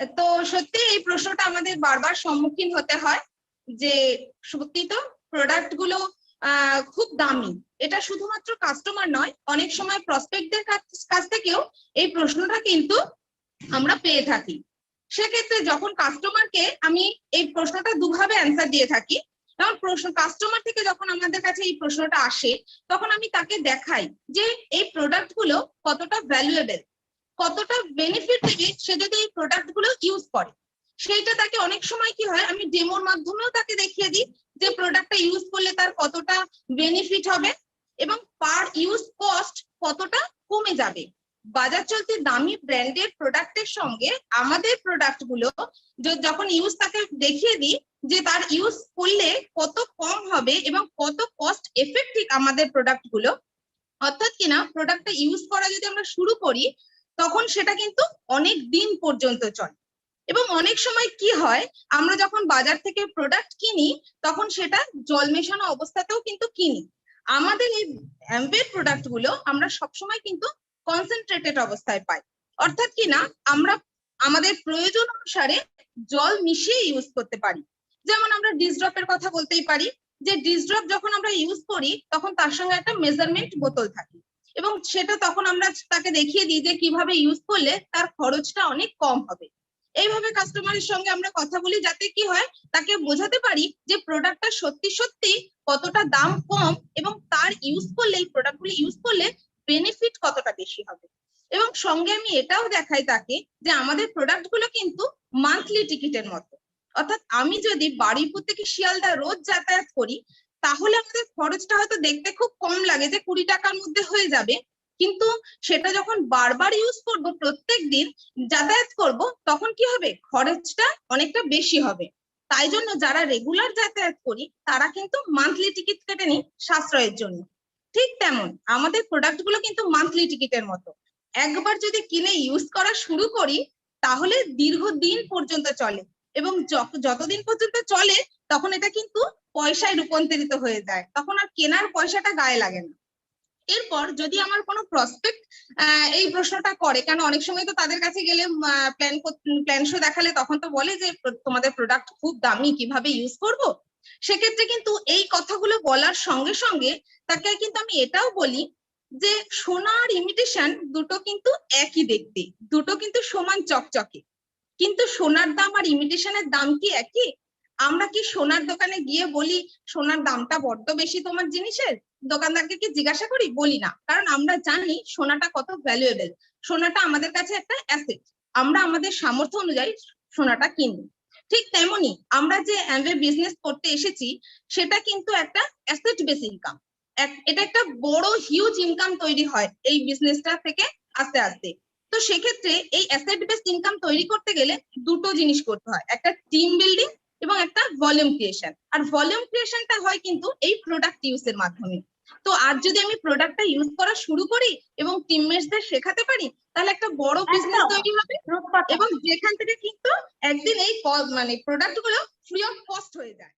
তো সত্যি এই প্রশ্নটা আমাদের বারবার সম্মুখীন হতে হয় যে সত্যি তো প্রোডাক্টগুলো খুব দামি। এটা শুধুমাত্র কাস্টমার নয়, অনেক সময় প্রসপেক্টদের কাছ থেকেও এই প্রশ্নটা কিন্তু আমরা পেয়ে থাকি। সেক্ষেত্রে যখন কাস্টমারকে আমি এই প্রশ্নটা দুভাবে অ্যান্সার দিয়ে থাকি, যেমন প্রশ্ন কাস্টমার থেকে যখন আমাদের কাছে এই প্রশ্নটা আসে, তখন আমি তাকে দেখাই যে এই প্রোডাক্টগুলো কতটা ভ্যালুয়েবল কতটা বেনিফিট দেবে সে যদি এই প্রোডাক্টগুলো ইউজ করে? সেইটা তাকে অনেক সময় কি হয়, আমি ডেমোর মাধ্যমেও তাকে দেখিয়ে দিই যে প্রোডাক্টটা ইউজ করলে তার কতটা বেনিফিট হবে এবং পার ইউজ কস্ট কতটা কমে যাবে। বাজার চলতি দামি ব্র্যান্ডের প্রোডাক্টের সঙ্গে আমাদের প্রোডাক্টগুলো যখন ইউজ তাকে দেখিয়ে দিই যে তার ইউজ করলে কত কম হবে এবং কত কস্ট এফেক্টিভ আমাদের প্রোডাক্টগুলো। অর্থাৎ কিনা প্রোডাক্টটা ইউজ করা যদি আমরা শুরু করি তখন সেটা কিন্তু অনেক দিন পর্যন্ত চলে। এবং অনেক সময় কি হয়, আমরা যখন বাজার থেকে প্রোডাক্ট কিনি, তখন সেটা জল মেশানো অবস্থাতেও কিন্তু কিনি। আমাদের এই অ্যাম্পের প্রোডাক্টগুলো আমরা সবসময় কিন্তু কনসেন্ট্রেটেড অবস্থায় পাই। অর্থাৎ কি না, আমরা আমাদের প্রয়োজন অনুসারে জল মিশিয়ে ইউজ করতে পারি। যেমন আমরা ডিসড্রপের কথা বলতেই পারি, যে ডিসড্রপ যখন আমরা ইউজ করি, তখন তার সঙ্গে একটা মেজারমেন্ট বোতল থাকে। এবং সেটা তখন আমরা তাকে দেখিয়ে দিই যে কীভাবে ইউজ করলে তার খরচটা অনেক কম হবে। এইভাবে কাস্টমারের সঙ্গে আমরা কথা বলি যাতে কি হয়, তাকে বোঝাতে পারি যে প্রোডাক্টটা সত্যি সত্যি কতটা দাম কম এবং তার ইউজ করলে, এই প্রোডাক্টগুলো ইউজ করলে বেনিফিট কতটা বেশি হবে। এবং সঙ্গে আমি এটাও দেখাই তাকে যে আমাদের প্রোডাক্টগুলো কিন্তু মান্থলি টিকিটের মতো। অর্থাৎ আমি যদি বাড়িপুর থেকে শিয়ালদা রোজ যাতায়াত করি তাহলে আমাদের খরচটা হয়তো দেখতে খুব কম লাগে যে কুড়ি টাকার মধ্যে হয়ে যাবে। কিন্তু সেটা যখন বারবার ইউজ করব প্রত্যেক দিন, যাতায়াত করব, তখন কি হবে? খরচটা অনেকটা বেশি হবে। তাই জন্য যারা রেগুলার যাতায়াত করি, তারা কিন্তু মান্থলি টিকিট কেটে নিই সাশ্রয়ের জন্য। ঠিক তেমন, আমাদের প্রোডাক্টগুলো কিন্তু মান্থলি টিকিটের মতো। একবার যদি কিনে ইউজ করা শুরু করি, তাহলে দীর্ঘদিন পর্যন্ত চলে। এবং যতদিন পর্যন্ত চলে, তখন এটা কিন্তু পয়সায় রূপান্তরিত হয়ে যায়, তখন আর কেনার পয়সাটা গায়ে লাগে না। এরপর যদি আমার কোনো প্রসপেক্ট এই প্রশ্নটা করে, কেন অনেক সময় তো তাদের কাছে গেলে প্ল্যান প্ল্যান শো দেখালে তখন তো বলে যে তোমাদের প্রোডাক্ট খুব দামি, কীভাবে ইউজ করব? সেক্ষেত্রে কিন্তু এই কথাগুলো বলার সঙ্গে সঙ্গে তাকে কিন্তু আমি এটাও বলি যে সোনা আর ইমিটেশন দুটো কিন্তু একই দেখতে, দুটো কিন্তু সমান চকচকে। কিন্তু সোনার দাম আর ইমিটেশনের দাম কি একই? আমরা কি সোনার দোকানে গিয়ে বলি, সোনার দামটা বড্ড বেশি তোমার জিনিসের? দোকানদারকে কি জিজ্ঞাসা করি? বলি না। কারণ আমরা জানি সোনাটা কত ভ্যালুয়েবল সোনাটা আমাদের কাছে একটা অ্যাসেট আমরা আমাদের সামর্থ্য অনুযায়ী সোনাটা কিনি। ঠিক তেমনি আমরা যে অ্যামওয়ে বিজনেস করতে এসেছি, সেটা কিন্তু একটা অ্যাসেট বেস ইনকাম এটা একটা বড় হিউজ ইনকাম তৈরি হয় এই বিজনেসটা থেকে আস্তে আস্তে। তো সেক্ষেত্রে এই অ্যাসেট বেস ইনকাম তৈরি করতে গেলে দুটো জিনিস করতে হয়। একটা টিম বিল্ডিং এবং একটা ভলিউম ক্রিয়েশন আর ভলিউম ক্রিয়েশনটা হয় কিন্তু এই প্রোডাক্ট ইউজের মাধ্যমে। তো আজ যদি আমি প্রোডাক্টটা ইউজ করা শুরু করি এবং টিমমেটসদের শেখাতে পারি তাহলে একটা বড় বিজনেস তৈরি হবে এবং যেখান থেকে কিন্তু একদিন এই মানে প্রোডাক্টগুলো ফ্রি অফ কস্ট হয়ে যায়।